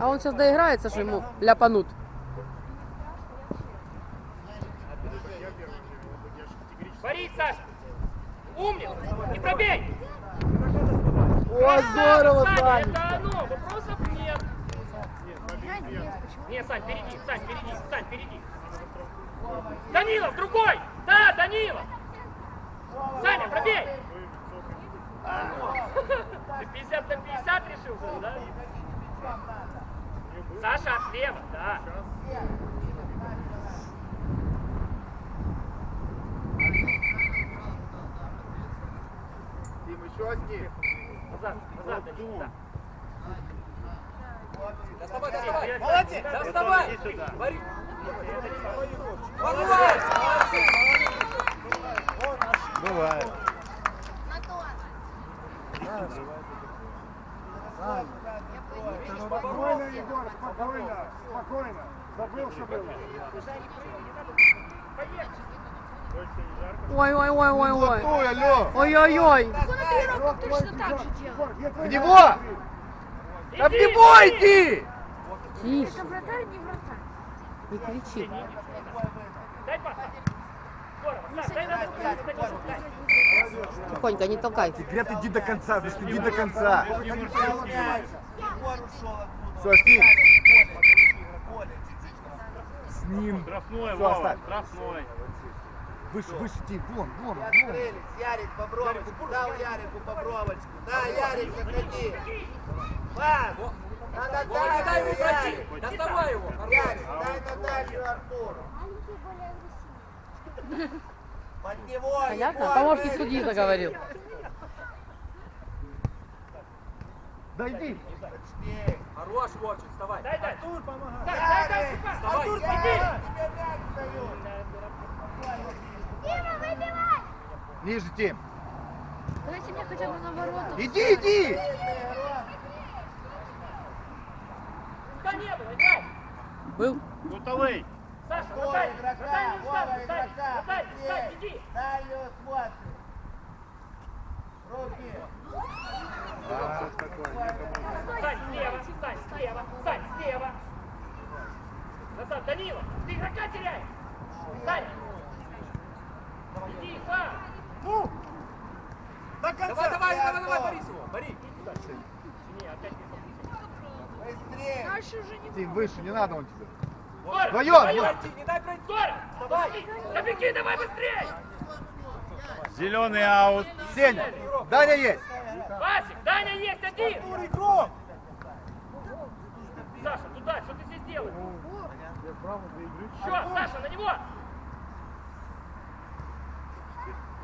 А он сейчас доиграется, что ему ляпанут. Борись, Саша! Умник! Не пробей! О, здорово, Саня, Саня! это оно! Вопросов нет! Нет, Сань, впереди, Сань, впереди, Сань, впереди! Данилов, другой! Да, Данилов! Саня, пробей! Ты 50 на 50 решил, был, да? Саша, слева, да. Тим, еще ним. Назад, назад, да. Доставай, доставай! Молодец! Доставай! Бори! Подувайся! Бывает. Спокойно, Спокойно, спокойно. Забыл, что было. Ой, ой, ой, ой, ой. Ой, алло. Ой, ой, ой. В него! Да в него иди! Тише. Это вратарь, не вратарь. Не кричи. Тихонько, не толкай. Секрет иди до конца, Виш, иди до конца. Все, спи. С ним. Штрафной, Всё, Вова, оставь. штрафной. Выше, выше, Тим, вон, вон, вон. Открылись. Ярик, по бровочку. Дал Ярику по бровочку. Да, Ярик, заходи. Пас. Вова, не дай ему пройти! Ярик. Доставай его! Ярик, дай на дальнюю Артуру. Под него, Понятно? Егор, Помощник судьи заговорил. Да иди. Точнее. Хорош, Вовчик, вставай! Дай, дай. Артур, помогай. Дай, дай, Ярик, пас. Вставай. Артур, иди. тебе мяч дают. Дима, выбивай! Ниже, Тим. Дайте мне хотя бы на ворота. Иди, иди! Да не было, играй. Был. Гутовый. Саша, Вова Наталья, игрока, Наталья, не Вова ставь, ставь, игрока. Наталья, ставь, Быстрее. иди. Назад, Данила, ты игрока теряешь. Сань. Иди, сам. Ну! До конца! Давай, давай, давай, давай. Борис его! Бори! Не, опять не Быстрее. Дальше уже не Тим, выше, не надо он тебе. Вдвоем, не дай пройти! Здорово. Давай. Да беги, давай быстрее. Зеленый аут. Сеня, Даня есть. Васик, Даня есть один. Артур, игрок! Саша, туда, что ты здесь делаешь? Еще, Саша, на него.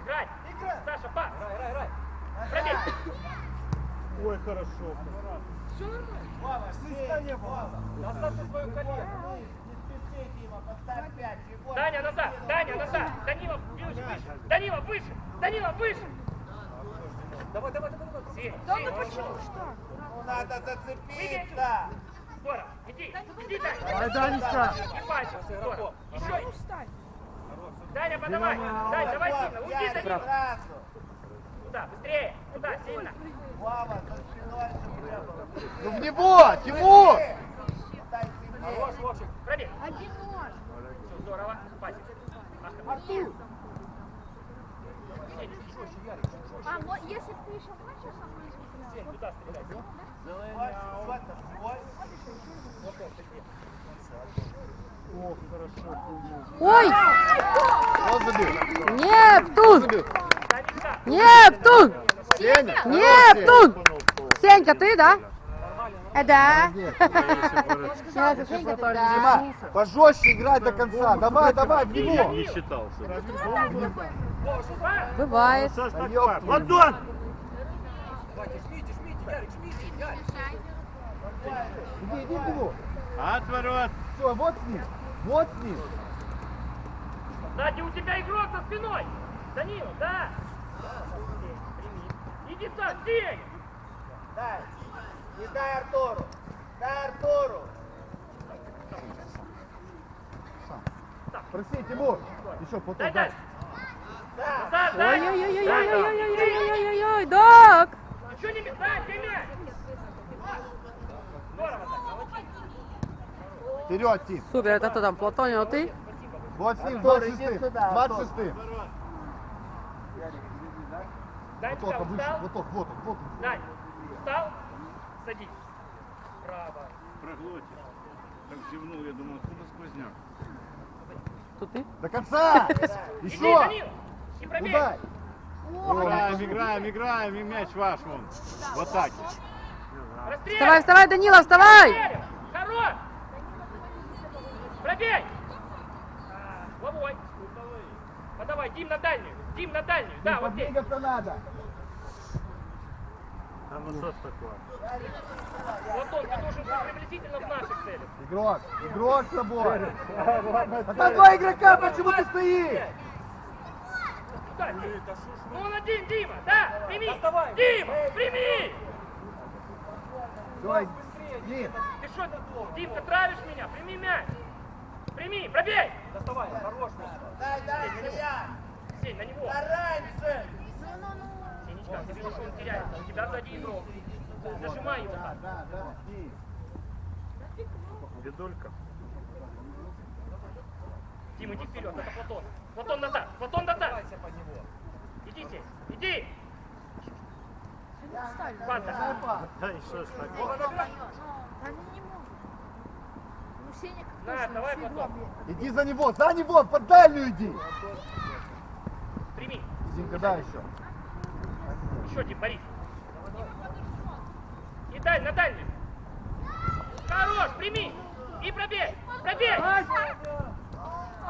Играй. Саша, пас. Рай, рай, рай! Пробей. Ой, хорошо. Вова, быстрее, не было. Доставьте свою коллегу! Даня, назад. Даня, назад. Данила, выше, выше. Данила, выше. Данила, выше. Давай, давай, давай, давай! Сень, Да ну почему что? Ну, надо зацепиться. Здорово. Иди. Иди, Дарья. Давай, Данечка. Не пальчик. Здорово. Еще. Дарья, подавай. Дарья, давай сильно. Уйди за ним. Куда? Быстрее. Куда? Сильно. Ну в него, Тимур! Хорош, Вовчик. Пробей. Один нож. Все, здорово. Пасик. Артур. А, если ты еще хочешь со мной стрелять? Куда стрелять? Ох, хорошо. Ой! Нептун! Нептун! Сеня. Нептун! Сенька, ты, да? Э, да. Дима, пожестче играть до конца. Давай, давай, в него. Не считался. Бывает. Ладон! Давайте, жмите, жмите, Ярик, жмите! Ярик! Иди, иди в него. Отворот. Все, вот с ним. Вот с ним. Сзади у тебя игрок за спиной. Данила, да. Иди сам, Сень. Дай. Не дай Артуру. Дай Артуру. Проси, Тимур. Еще Дай потом. Да. Назад, дай. Ой-ой-ой-ой-ой-ой-ой-ой-ой, Док! Ничего не дай, ты мяч. Здорово так, молодец. Вперед, Тим. Супер, это кто там, Платонио, ты? Вот с ним, Артур, 26 иди сюда, 26 Дань, Вот встал, он, выше, встал. вот он, вот он, вот он. Дань, встал, садись. Право. Проглотишь. Так зевнул, я думал, откуда сквозняк. Тут ты? До конца! Еще! Данил, и пробей. Удай! Играем, играем, играем, и мяч ваш вон. В атаке. Вставай, вставай, Данила, вставай! Хорош. Пробей. Ловой. Подавай, Дим на дальнюю. Дим на дальнюю. Да, вот здесь. Надо! Платон, ты должен быть приблизительно в наших целях. Игрок, игрок с тобой! Это два игрока, почему ты стоишь? Куда? Ну он один, Дима, да, прими! Дима, прими! Давай, Дим, Ты что, Димка, травишь меня? Прими мяч! Прими, пробей! Доставай, хорош. Дай, дай, Сеня! Сень, на него! Раньше! Сенечка, ты видишь, что он теряется, у тебя сзади игрок. Зажимай его так. да, да. Бедулька. Дим, иди вперед, это Платон. Платон назад, Платон назад! Иди, Сень, иди! Панда, Да и что ж так? Они не могут. Ну, Сеня точно, давай потом. Иди за него, за него, под дальнюю иди! прими. Димка, дай еще. Еще, Дим, Борис. И дай, на дальнюю. Хорош, прими. И пробей, пробей.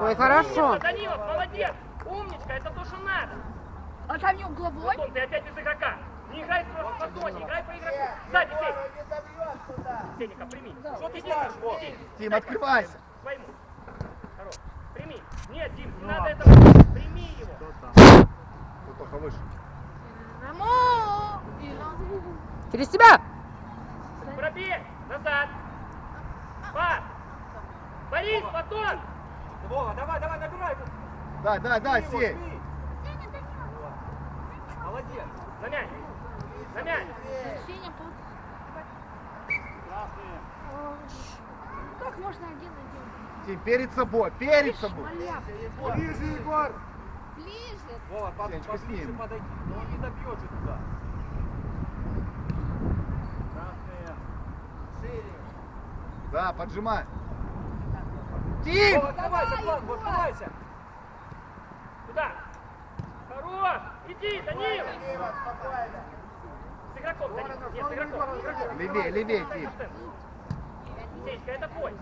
Ой, хорошо. Данилов, молодец. Умничка, это то, что надо. А там не угловой? Антон, ты опять без игрока. Не играй в фасоне, играй по игроку. Сзади, Сень. Сеника, прими. Что ты делаешь? Тим, открывайся! Своему. Хорош. Прими. Нет, Дим, не надо этого. Прими его. Только выше. Через тебя! Пробей. Назад. Пас. Борис, Батон. Вова, давай, давай, набирай. Дай, дай, дай, сей! Молодец. На мяч. Сеня тут. О, ш- Как можно один один? Тим, перед собой, перед собой! Маляк. Ближе, Егор! Ближе. Вова, под, Сенечка, поближе подойди. Но он не добьет же туда. Да, поджимай! Тим! Вова, открывайся, Влад, открывайся. Туда. Хорош. Иди, Данил. Спокойно! С игроком, Данил. Нет, с игроком. с игроком. Левее, левее, Тим! Сечка, это твой.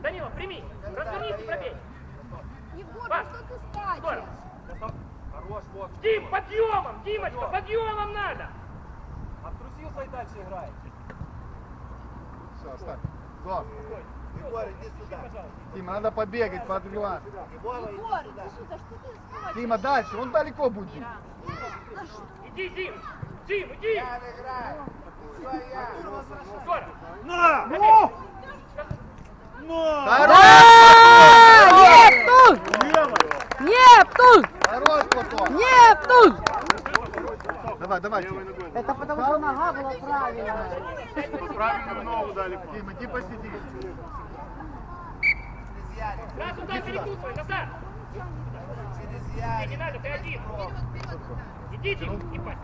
Данила, прими. Развернись и пробей. Егор, Пас. ну что ты скачешь? Хорош, вот. Дим, подъемом, Димочка, подъемом надо. Обтрусился и дальше играй. Все, оставь. Все, Егор, иди сюда! Тима, надо побегать. И Вова, иди Егор, сюда! что, да ты скачешь? Дима, дальше, он далеко будет. Иди, Дим. Дим, иди. Я играю! Здорово. На! Ну! Ну! Да! Нептун! Нептун! Хорош, Платон! Нептун! Давай, давай, Тим. Это потому что нога была правильная. Правильно ногу дали. Тим, иди посиди. Да, туда перекусывай. Через Иди, не надо, ты один. Иди, Дим, и пас.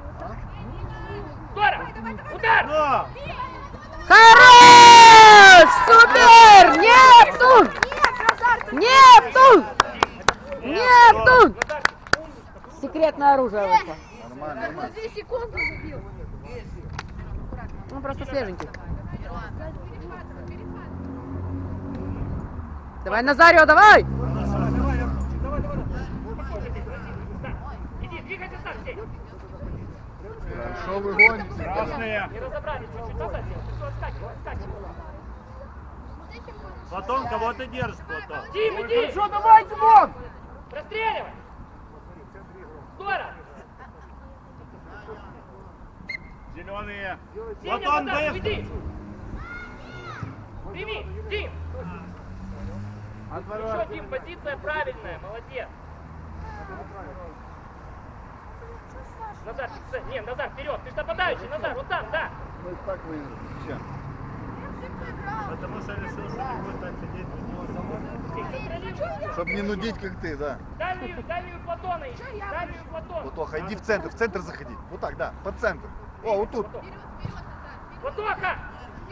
Здорово. Удар. На! Хорош! Супер! Нептун! Нет, Назар, ты Нептун! Нептун! Назар, умничка. Секретное оружие вышло. Нормально, нормально. две секунды забил. Ну просто свеженький. Давай, Назарио, давай! Хорошо вы гоните. Красные. Не разобрались чуть-чуть назад. Ты что, отскакивай, отскакивай. Платон, кого ты держишь, Платон? Дим, иди. Что, давай, Димон! Расстреливай. Здорово. Зеленые. Сеня, Платон, дай. уйди. Прими, Дим. Еще, Дим, позиция правильная, молодец. Назад, не, назад, вперед, ты ж нападающий, назад, вот там, да. Мы так выиграли. Чем? Потому что решил, что не будет так сидеть. Чтобы не нудить, как ты, да. Дальнюю, дальнюю Платона ищи. Дальнюю Платона. Платоха, иди в центр, в центр заходи. Вот так, да, под центр. О, вот тут. Платоха!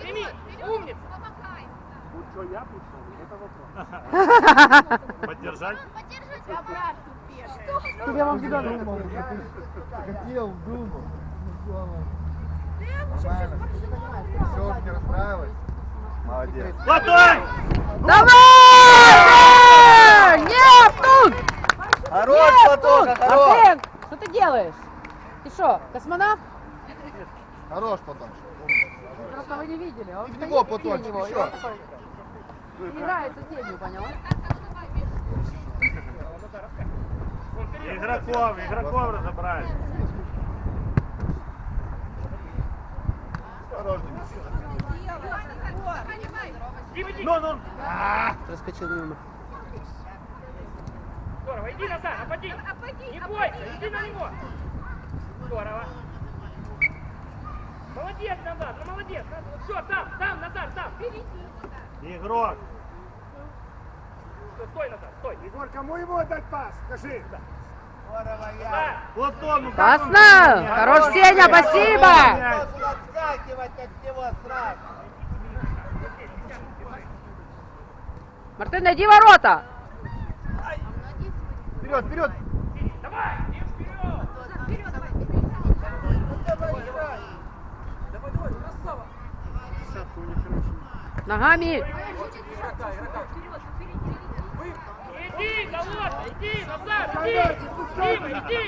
Прими! Умница! Поддержать? Тебе вам зеленый. Хотел, думал. Нормально. Все, не расстраивайся. Молодец. Платон! Давай! Нептун! Хорош, Платоха, Нептун! хорош. Артем, что ты делаешь? Ты что, космонавт? Хорош, Платон. Просто вы не видели. Он И в стоит него, Платончик, его, и еще. он такой Играется тенью, поняла? Игроков, игроков разобрали. Хорош, Денис. Иди! Ну, ну. Проскочил мимо. Здорово, иди назад, напади! Не бойся, иди на него! Здорово! Молодец, Назар, ну молодец! Все, там, там, Назар, там! Игрок. Всё, Стой, Назар, стой! Егор, кому ему отдать пас? Скажи. Здорово, ну как он Классно! Хорош, Сеня, спасибо! Должен отскакивать от него сразу. Мартин, найди ворота! Вперед, вперед. Давай! Давай, давай, красава. Ногами! Иди, Голодный, иди, Назар, иди! Дима, иди!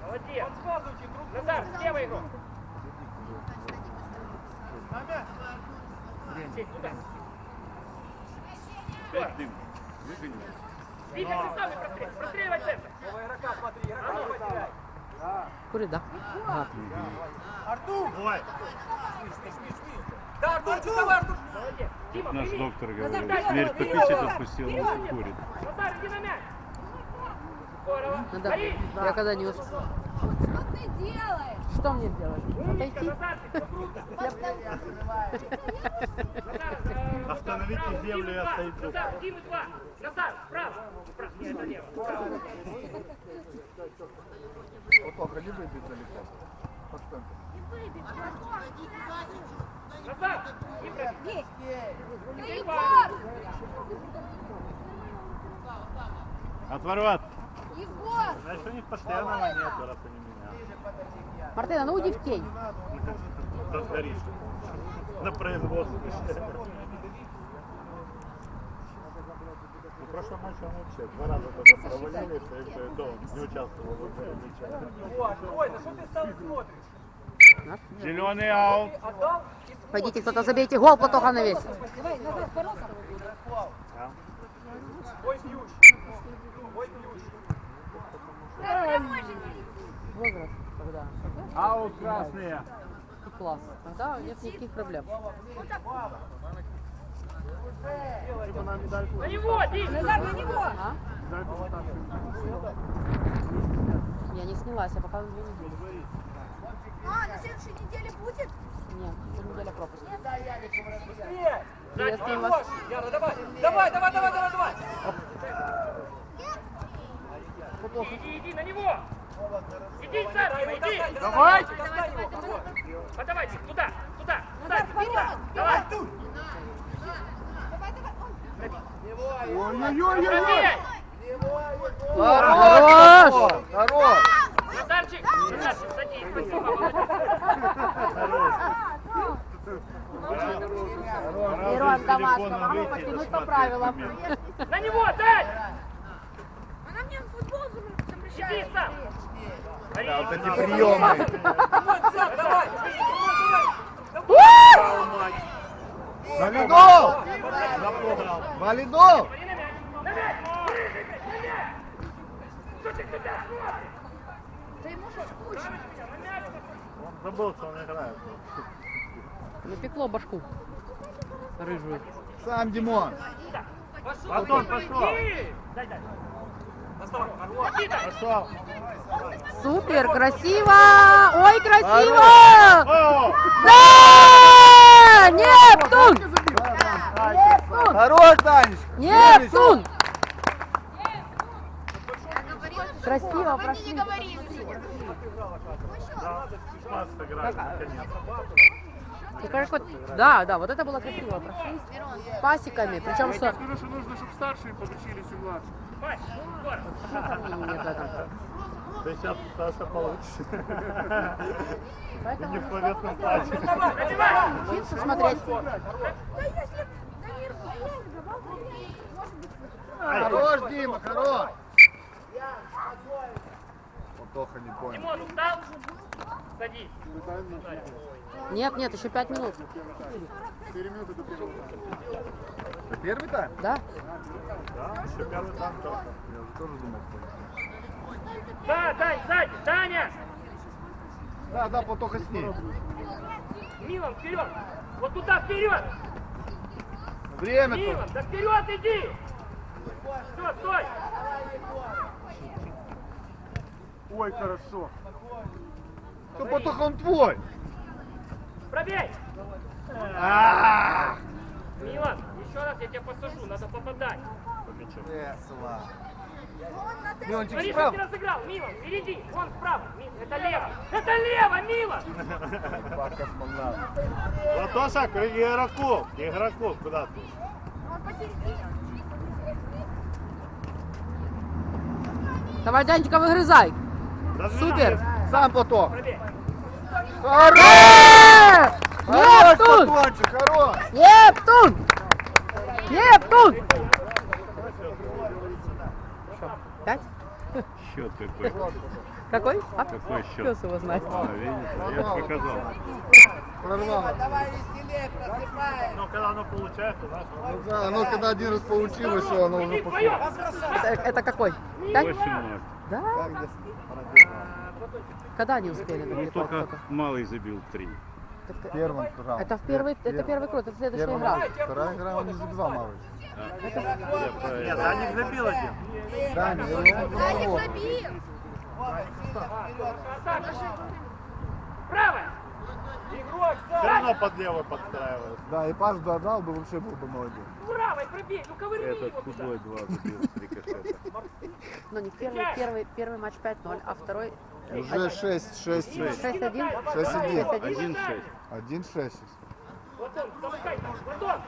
Молодец! Подсказывайте друг другу. Назар, слева игрок! Туда! Опять дым. Выгони. Витя, не прострел, простреливай центр! Игрока смотри, игрока не потеряй. Курит, да? Ага. Артур! Давай. Да, Артурчик, давай, Артур! Молодец! Дима, Наш доктор говорит, Назар, смерть вперед, отпустил, он курит. Назар, иди на мяч! Здорово! Ну да, я когда не успел. Что ты делаешь? Что мне делать? Отойти? Остановите Дима, землю, два. сойду. Назар, Дима, два! Назар, вправо! Вправо, нет, налево! Вправо. Платоха, не выбить далеко. Под центр. Назар! Ибра, Егор! От ворот. Егор! Значит, у них постоянного нету, раз они. Мартина, ну уйди в тень. Разгоришь. На производстве. В прошлом матче он вообще два раза только провалился, и все, и он не участвовал в игре. Вот, ой, на что ты стал смотришь? Зеленый аут. Пойдите, кто-то забейте гол, Платоха навесит. Ой, бьющий. Ой, бьющий. Возраст, когда? Аут красные. И класс. Тогда нет никаких проблем. на него! Назар, на него! А? Я не снялась, я пока две недели. А, на следующей неделе будет? Нет, это неделя пропуск. Быстрее! Приветствую вас. Хорош! Яра, давай! Давай, давай, давай, давай, давай! Иди, иди, на него! Иди, его иди! Давай! достань, достань его! Вот. Подавай, Дим, туда, туда, туда, туда! Давай! Ой-ой-ой-ой. Хорош! Хорош! Назарчик, Назарчик, садись, спасибо. Мирон Домашко, могу подкинуть по правилам. На него, дай! Гори. Вот эти приемы. Валидол! Валидол! Да! Он забыл, что он играет. Напекло башку. Рыжую. Сам Димон. Пошел. Иди! Дай, дай. Супер, красиво! Ой, красиво! Да! Нептун! Нептун! Хорош, Данечка! Нептун! Красиво прошли. Да, да, вот это было красиво. Прошли с пасеками. Причем что... Скажу, что нужно, чтобы старшие подучились у младших. Ты сейчас, Саша, получишь. Поэтому Не в туалетном платье. Учиться смотреть. Хорош, Дима, хорош! Вот Тоха не понял. Димон, устал? Садись. Нет, нет, еще пять минут. Четыре минуты до первого. Это первый тайм? Да? Да, еще. Да, Дань, сзади, Таня! Да, да, Потоха с ней. Милан, вперед! Вот туда, вперед! Время тут. да вперед иди! Все, стой! Ой, хорошо. Что, Потоха, он твой. Пробей! А! Милан, еще раз я тебя посажу, надо попадать. Милончик Смотри, что ты справа. разыграл, Милан, впереди, вон справа. Это лево, это лево, Милан! Латоша, к игроку. К игроку, куда ты? Давай, Данечка, выгрызай. Супер. Сам. Пробей. Хорош! Хорош, Нептун! Хорош! Нептун! Нептун! Счет какой. Какой? А? Какой счет? Пес его знает. А, видите, я же показал. Прорвало. Давай веселее, просыпаем. Но когда оно получается, знаешь, Ну да, оно когда один раз получилось, все, оно уже вдвоем! Это, это какой? Пять? очень много. Да? Как здесь? Когда они успели Ну, только малый забил три. Первым. Это в первый, это первый круг, это следующая игра. Вторая игра он не забивал Малыш. Нет, Даник забил один. Даник забил. Правая! Игрок, Все равно под левый подстраивает. Да, и пас бы отдал бы, вообще был бы молодец. Правой пробей, ну ковырни Этот его худой два забил с рикошета. Но не первый, первый, первый матч 5-0, а второй Уже 6, 6, 6. 6-1. 6-1. 6-1. 1-6 1-6. сейчас. Платон, замыкай, Платон!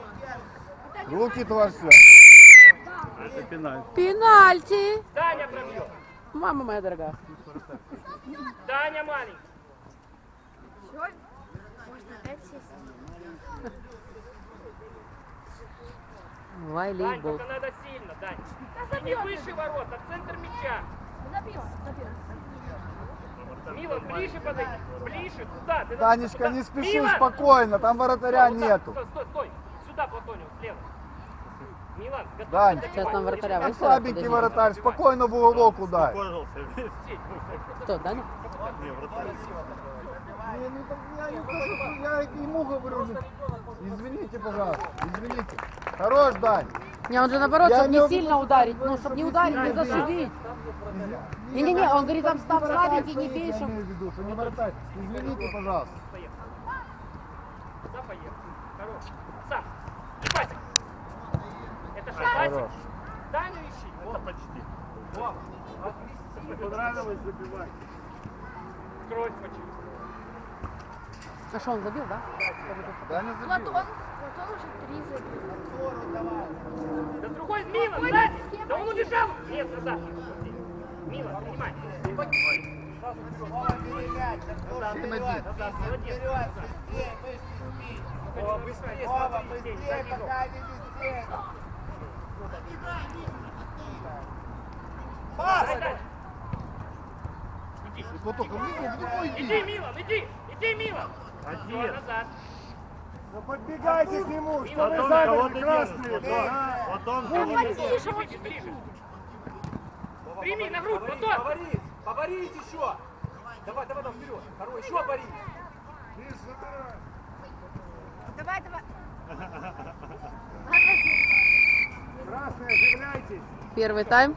Руки, товарищ Это пенальти. Пенальти! Даня пробьет! Мама моя дорогая. Даня маленький! Можно опять сесть? Дань, только надо сильно, Дань. И не выше ворот, а в центр мяча. Забил, забил. Милан, ближе подойди. Ближе, туда. Ты Танечка, не спеши, Милан! спокойно, там Вот так, нету. Стой, стой, стой. Слева. Милан, готов. Дань. Сейчас там вратаря выставят, слабенький подожди. вратарь, спокойно в уголок удай. Кожился весь. Кто, Даня? Не, вратарь. Не, ну так я, не то, что- я ему говорю, извините, пожалуйста, извините. Хорош, Дань. Не, он же наоборот, Я чтобы не имел в сильно виду, ударить, чтобы ну, чтобы не ударить, не засудить. Не-не-не, он говорит, там став слабенький, не бей, Я чтоб... имею в виду, что не вратарь. Извините, пожалуйста. Да, поехали. Хорош. Сам. Пасик. Это что, пасик? Даню ищи. Это почти. Понравилось забивать. Кровь почти. А что, он забил, да? Даня забил. Платон. Платон уже три забил. Да другой Милан, сзади. Да он убежал. Нет, назад. Милан, принимай. Семь один. Молодец. Вова, быстрее, Вова, быстрее, пока не везде. Пас! Дай. И потом, ну, Иди, иди. Милан, иди. Иди, Милан. Один. Назад. Ну подбегайте к нему, что вы сзади кого-то прекрасные. держит. Потом Ближе. Прими на грудь, Платон. Борис, поборись еще. Давай, давай, давай, вперед. Второй, еще Борис. Давай, давай. Красные, оживляйтесь. Первый тайм.